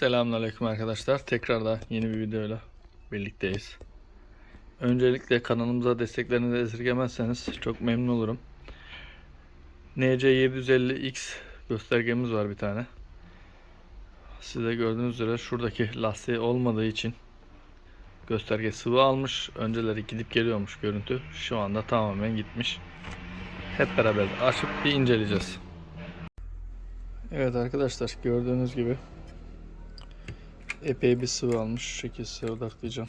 Selamünaleyküm arkadaşlar. Tekrardan yeni bir videoyla birlikteyiz. Öncelikle kanalımıza desteklerinizi esirgemezseniz çok memnun olurum. NC750X göstergemiz var bir tane. Size gördüğünüz üzere şuradaki lastiği olmadığı için gösterge sıvı almış. Önceleri gidip geliyormuş görüntü. Şu anda tamamen gitmiş. Hep beraber açıp bir inceleyeceğiz. Evet arkadaşlar gördüğünüz gibi epey bir sıvı almış. Şu şekilde size odaklayacağım.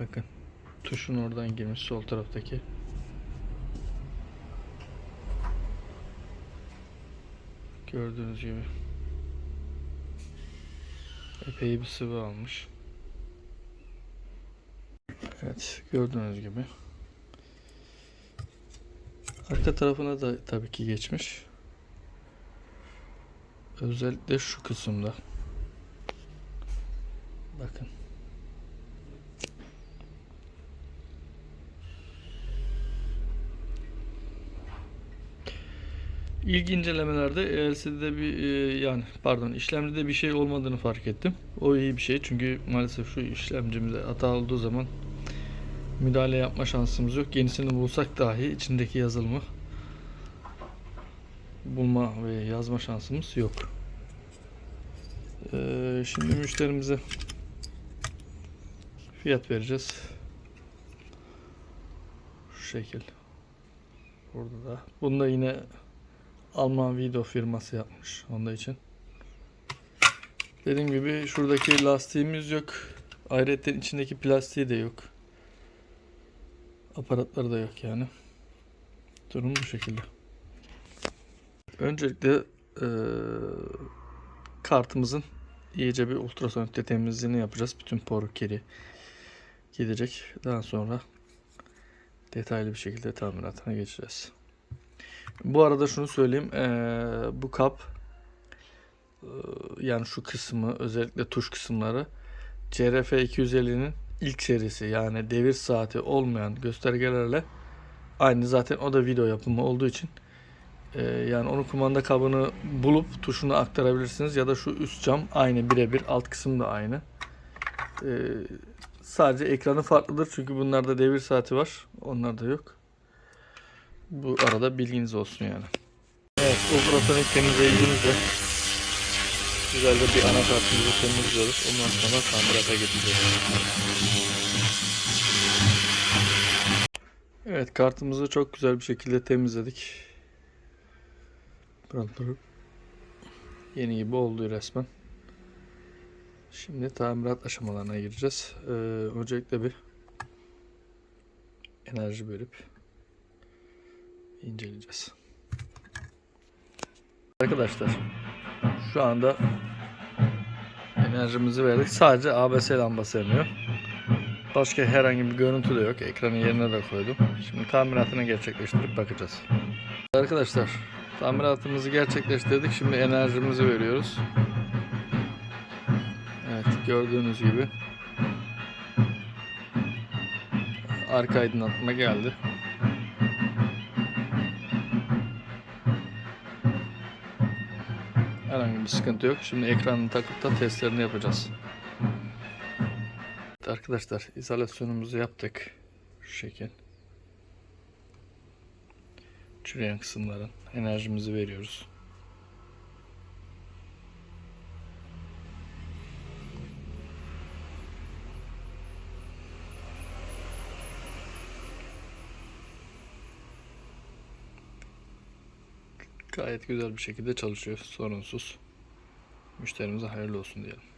Bakın. Tuşun oradan girmiş sol taraftaki. Gördüğünüz gibi. Epey bir sıvı almış. Evet gördüğünüz gibi. Arka tarafına da tabii ki geçmiş. Özellikle şu kısımda. Bakın. İlk incelemelerde LCD'de bir e, yani pardon işlemcide bir şey olmadığını fark ettim. O iyi bir şey çünkü maalesef şu işlemcimize hata olduğu zaman müdahale yapma şansımız yok. Yenisini bulsak dahi içindeki yazılımı bulma ve yazma şansımız yok. Ee, şimdi müşterimize fiyat vereceğiz. Şu şekil. Burada da. Bunda yine Alman video firması yapmış onda için. Dediğim gibi şuradaki lastiğimiz yok. Ayrıca içindeki plastiği de yok. Aparatları da yok yani. Durum bu şekilde. Öncelikle eee, kartımızın iyice bir ultrasonikte temizliğini yapacağız. Bütün poru kiri gidecek. Daha sonra detaylı bir şekilde tamiratına geçeceğiz. Bu arada şunu söyleyeyim. eee, bu kap eee, yani şu kısmı özellikle tuş kısımları CRF 250'nin ilk serisi yani devir saati olmayan göstergelerle aynı zaten o da video yapımı olduğu için yani onun kumanda kabını bulup tuşunu aktarabilirsiniz ya da şu üst cam aynı birebir alt kısım da aynı. Ee, sadece ekranı farklıdır çünkü bunlarda devir saati var. Onlarda yok. Bu arada bilginiz olsun yani. Evet ultrasonik temizleyicimizle güzel de bir anakartımızı temizliyoruz. Ondan sonra tamirata geçeceğiz. Evet kartımızı çok güzel bir şekilde temizledik. Pırıltı yeni gibi oldu resmen. Şimdi tamirat aşamalarına gireceğiz. Ee, öncelikle bir enerji bölüp inceleyeceğiz. Arkadaşlar şu anda enerjimizi verdik. Sadece ABS lambası yanıyor. Başka herhangi bir görüntü de yok. Ekranın yerine de koydum. Şimdi tamiratını gerçekleştirip bakacağız. Arkadaşlar Tamiratımızı gerçekleştirdik. Şimdi enerjimizi veriyoruz. Evet gördüğünüz gibi arka aydınlatma geldi. Herhangi bir sıkıntı yok. Şimdi ekranını takıp da testlerini yapacağız. Evet arkadaşlar izolasyonumuzu yaptık. Şu şekil. Çürüyen kısımların enerjimizi veriyoruz. Gayet güzel bir şekilde çalışıyor. Sorunsuz. Müşterimize hayırlı olsun diyelim.